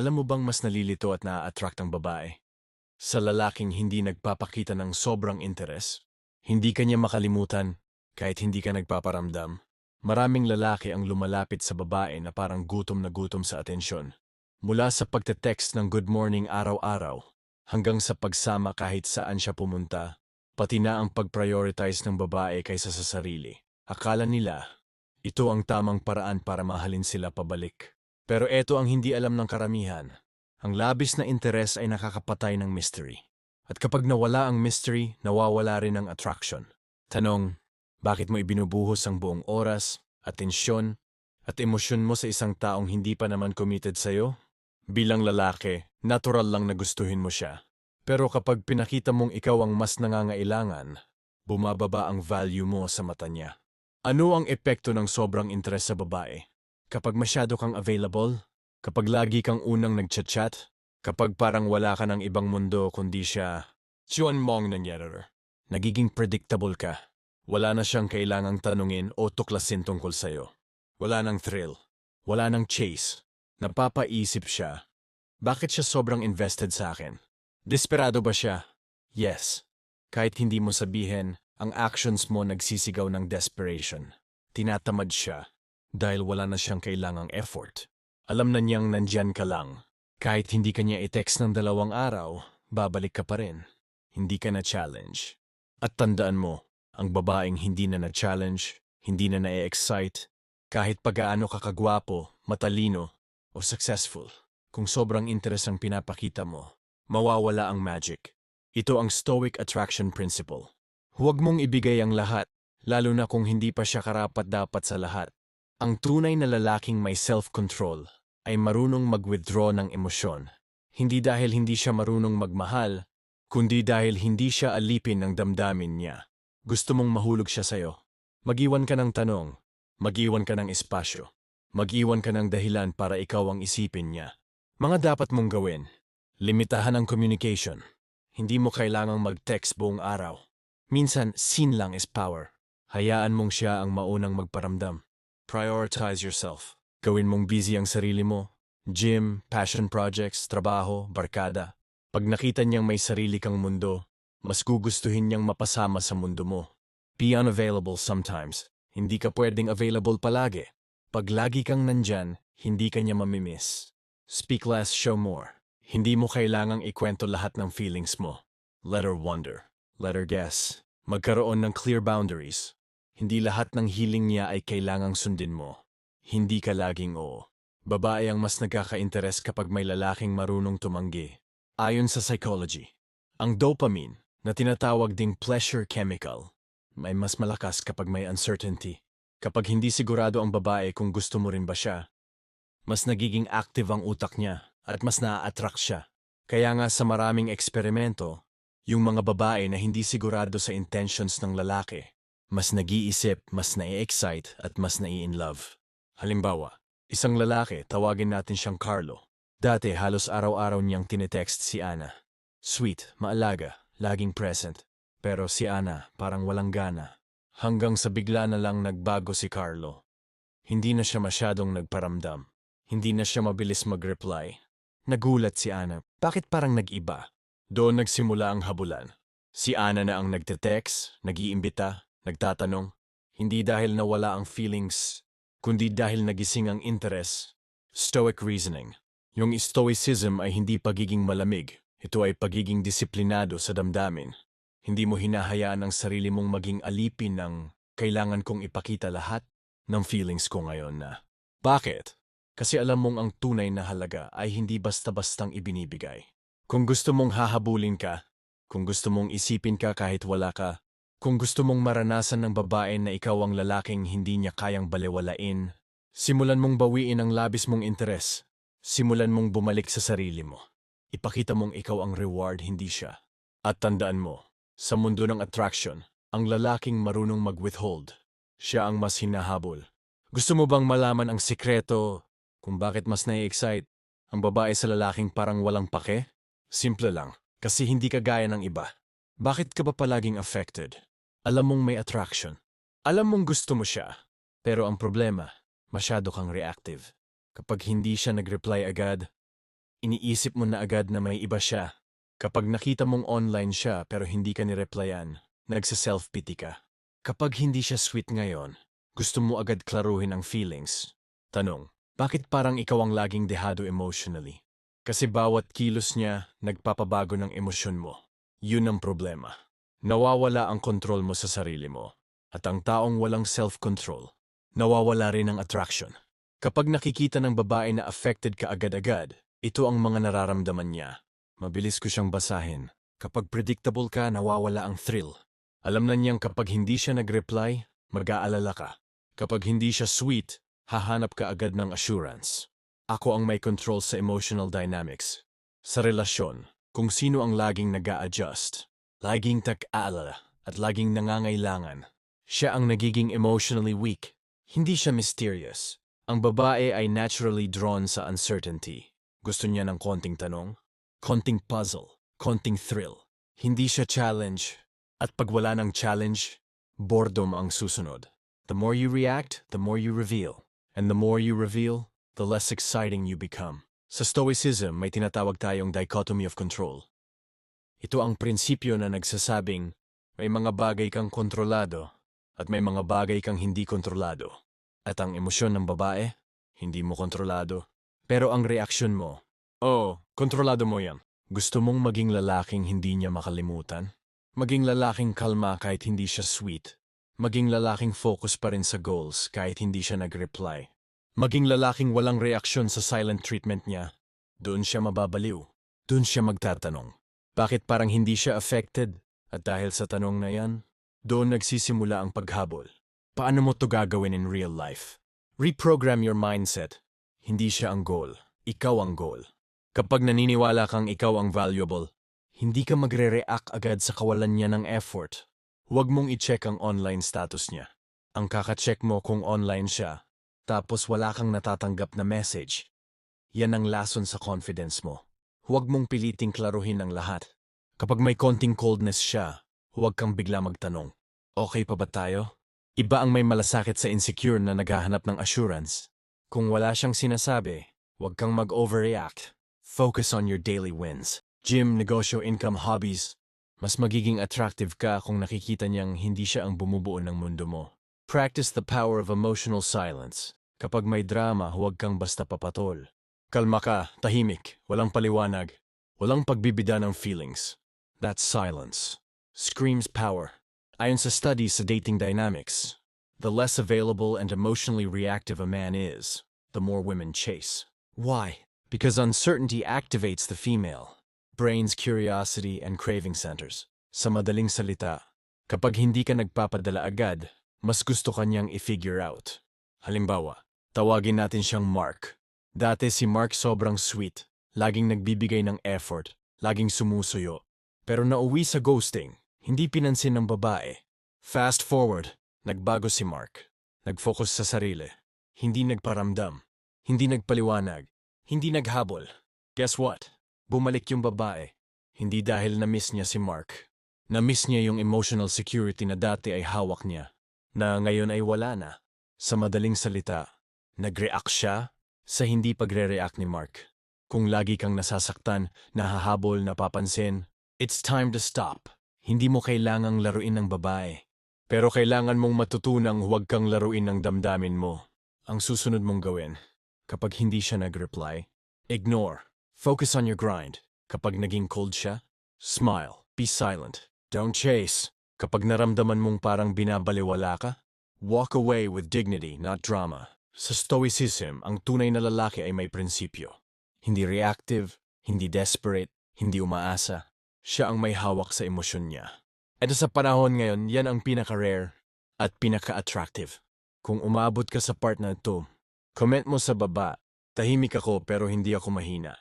Alam mo bang mas nalilito at naa-attract ang babae? Sa lalaking hindi nagpapakita ng sobrang interes. Hindi ka niya makalimutan kahit hindi ka nagpaparamdam. Maraming lalaki ang lumalapit sa babae na parang gutom na gutom sa atensyon. Mula sa pagte-text ng good morning araw-araw hanggang sa pagsama kahit saan siya pumunta, pati na ang pag-prioritize ng babae kaysa sa sarili. Akala nila, ito ang tamang paraan para mahalin sila pabalik. Pero eto ang hindi alam ng karamihan. Ang labis na interes ay nakakapatay ng mystery. At kapag nawala ang mystery, nawawala rin ang attraction. Tanong, bakit mo ibinubuhos ang buong oras, atensyon, at emosyon mo sa isang taong hindi pa naman committed sa'yo? Bilang lalaki, natural lang na gustuhin mo siya. Pero kapag pinakita mong ikaw ang mas nangangailangan, bumababa ang value mo sa mata niya. Ano ang epekto ng sobrang interes sa babae? Kapag masyado kang available, kapag lagi kang unang nagchat-chat, kapag parang wala ka ng ibang mundo kundi siya, Chuan Mong nangyari. Nagiging predictable ka. Wala na siyang kailangang tanungin o tuklasin tungkol sa'yo. Wala nang thrill. Wala nang chase. Napapaisip siya. Bakit siya sobrang invested sa akin? Desperado ba siya? Yes. Kahit hindi mo sabihin, ang actions mo nagsisigaw ng desperation. Tinatamad siya dahil wala na siyang kailangang effort. Alam na niyang nandyan ka lang. Kahit hindi ka niya i-text ng dalawang araw, babalik ka pa rin. Hindi ka na-challenge. At tandaan mo, ang babaeng hindi na na-challenge, hindi na na-excite, kahit pagaano ka kagwapo, matalino, o successful, kung sobrang interes ang pinapakita mo, mawawala ang magic. Ito ang Stoic Attraction Principle. Huwag mong ibigay ang lahat, lalo na kung hindi pa siya karapat-dapat sa lahat. Ang tunay na lalaking may self-control ay marunong mag-withdraw ng emosyon. Hindi dahil hindi siya marunong magmahal, kundi dahil hindi siya alipin ng damdamin niya. Gusto mong mahulog siya sa'yo. Mag-iwan ka ng tanong, mag-iwan ka ng espasyo, mag-iwan ka ng dahilan para ikaw ang isipin niya. Mga dapat mong gawin. Limitahan ang communication. Hindi mo kailangang mag-text buong araw. Minsan, scene lang is power. Hayaan mong siya ang maunang magparamdam. Prioritize yourself. Gawin mong busy ang sarili mo. Gym, passion projects, trabaho, barkada. Pag nakita niyang may sarili kang mundo, mas gugustuhin niyang mapasama sa mundo mo. Be unavailable sometimes. Hindi ka pwedeng available palagi. Pag lagi kang nandyan, hindi ka niya mamimiss. Speak less, show more. Hindi mo kailangang ikwento lahat ng feelings mo. Let her wonder. Let her guess. Magkaroon ng clear boundaries. Hindi lahat ng healing niya ay kailangang sundin mo. Hindi ka laging oo. Babae ang mas nagkaka-interes kapag may lalaking marunong tumanggi. Ayon sa psychology, ang dopamine, na tinatawag ding pleasure chemical, may mas malakas kapag may uncertainty. Kapag hindi sigurado ang babae kung gusto mo rin ba siya, mas nagiging active ang utak niya at mas naa-attract siya. Kaya nga sa maraming eksperimento, yung mga babae na hindi sigurado sa intentions ng lalaki, mas nag-iisip, mas nai-excite at mas nai-in-love. Halimbawa, isang lalaki, tawagin natin siyang Carlo. Dati halos araw-araw niyang tinetext si Ana. Sweet, maalaga, laging present. Pero si Ana parang walang gana. Hanggang sa bigla na lang nagbago si Carlo. Hindi na siya masyadong nagparamdam. Hindi na siya mabilis mag-reply. Nagulat si Ana. Bakit parang nag-iba? Doon nagsimula ang habulan. Si Ana na ang nagte-text, nag-iimbita, nagtatanong. Hindi dahil nawala ang feelings, kundi dahil nagising ang interest. Stoic reasoning. Yung stoicism ay hindi pagiging malamig. Ito ay pagiging disiplinado sa damdamin. Hindi mo hinahayaan ang sarili mong maging alipin ng kailangan kong ipakita lahat ng feelings ko ngayon na. Bakit? Kasi alam mong ang tunay na halaga ay hindi basta-bastang ibinibigay. Kung gusto mong hahabulin ka, kung gusto mong isipin ka kahit wala ka, kung gusto mong maranasan ng babae na ikaw ang lalaking hindi niya kayang balewalain, simulan mong bawiin ang labis mong interes. Simulan mong bumalik sa sarili mo. Ipakita mong ikaw ang reward, hindi siya. At tandaan mo, sa mundo ng attraction, ang lalaking marunong mag-withhold. Siya ang mas hinahabol. Gusto mo bang malaman ang sikreto kung bakit mas nai-excite ang babae sa lalaking parang walang pake? Simple lang, kasi hindi ka gaya ng iba. Bakit ka ba palaging affected? Alam mong may attraction. Alam mong gusto mo siya. Pero ang problema, masyado kang reactive. Kapag hindi siya nag-reply agad, iniisip mo na agad na may iba siya. Kapag nakita mong online siya pero hindi ka nireplyan, nagsa-self-pity ka. Kapag hindi siya sweet ngayon, gusto mo agad klaruhin ang feelings. Tanong, bakit parang ikaw ang laging dehado emotionally? Kasi bawat kilos niya, nagpapabago ng emosyon mo. Yun ang problema. Nawawala ang kontrol mo sa sarili mo. At ang taong walang self-control, nawawala rin ang attraction. Kapag nakikita ng babae na affected ka agad-agad, ito ang mga nararamdaman niya. Mabilis ko siyang basahin. Kapag predictable ka, nawawala ang thrill. Alam na niyang kapag hindi siya nag-reply, mag-aalala ka. Kapag hindi siya sweet, hahanap ka agad ng assurance. Ako ang may control sa emotional dynamics. Sa relasyon, kung sino ang laging nag adjust laging tak-aalala, at laging nangangailangan, siya ang nagiging emotionally weak. Hindi siya mysterious. Ang babae ay naturally drawn sa uncertainty. Gusto niya ng konting tanong, konting puzzle, konting thrill. Hindi siya challenge. At pag wala ng challenge, boredom ang susunod. The more you react, the more you reveal. And the more you reveal, the less exciting you become. Sa Stoicism, may tinatawag tayong dichotomy of control. Ito ang prinsipyo na nagsasabing may mga bagay kang kontrolado at may mga bagay kang hindi kontrolado. At ang emosyon ng babae, hindi mo kontrolado. Pero ang reaksyon mo, oh, kontrolado mo yan. Gusto mong maging lalaking hindi niya makalimutan? Maging lalaking kalma kahit hindi siya sweet? Maging lalaking focus pa rin sa goals kahit hindi siya nag-reply? Maging lalaking walang reaksyon sa silent treatment niya? Doon siya mababaliw. Doon siya magtatanong. Bakit parang hindi siya affected? At dahil sa tanong na yan, doon nagsisimula ang paghabol. Paano mo to gagawin in real life? Reprogram your mindset. Hindi siya ang goal. Ikaw ang goal. Kapag naniniwala kang ikaw ang valuable, hindi ka magre-react agad sa kawalan niya ng effort. Huwag mong i-check ang online status niya. Ang kaka-check mo kung online siya, tapos wala kang natatanggap na message. Yan ang lason sa confidence mo. Huwag mong piliting klaruhin ang lahat. Kapag may konting coldness siya, huwag kang bigla magtanong. Okay pa ba tayo? Iba ang may malasakit sa insecure na naghahanap ng assurance. Kung wala siyang sinasabi, huwag kang mag-overreact. Focus on your daily wins. Gym, negosyo, income, hobbies. Mas magiging attractive ka kung nakikita niyang hindi siya ang bumubuo ng mundo mo. Practice the power of emotional silence. Kapag may drama, huwag kang basta papatol. Kalma ka, tahimik, walang paliwanag, walang pagbibida ng feelings. That's silence. Screams power. Ayon sa studies sa dating dynamics, the less available and emotionally reactive a man is, the more women chase. Why? Because uncertainty activates the female, brain's curiosity and craving centers. Sa madaling salita, kapag hindi ka nagpapadala agad, mas gusto kanyang i-figure out. Halimbawa, tawagin natin siyang Mark. Dati si Mark sobrang sweet, laging nagbibigay ng effort, laging sumusuyo. Pero nauwi sa ghosting, hindi pinansin ng babae. Fast forward, nagbago si Mark. Nag-focus sa sarili. Hindi nagparamdam. Hindi nagpaliwanag. Hindi naghabol. Guess what? Bumalik yung babae. Hindi dahil na-miss niya si Mark. Na-miss niya yung emotional security na dati ay hawak niya. Na ngayon ay wala na. Sa madaling salita, nag-react siya sa hindi pagre-react ni Mark. Kung lagi kang nasasaktan, nahahabol, napapansin, it's time to stop. Hindi mo kailangang laruin ng babae. Pero kailangan mong matutunang huwag kang laruin ng damdamin mo. Ang susunod mong gawin, kapag hindi siya nag-reply, ignore. Focus on your grind. Kapag naging cold siya, smile. Be silent. Don't chase. Kapag naramdaman mong parang binabaliwala ka, walk away with dignity, not drama. Sa Stoicism, ang tunay na lalaki ay may prinsipyo. Hindi reactive, hindi desperate, hindi umaasa. Siya ang may hawak sa emosyon niya. At sa panahon ngayon, yan ang pinaka-rare at pinaka-attractive. Kung umabot ka sa part na ito, comment mo sa baba, tahimik ako pero hindi ako mahina.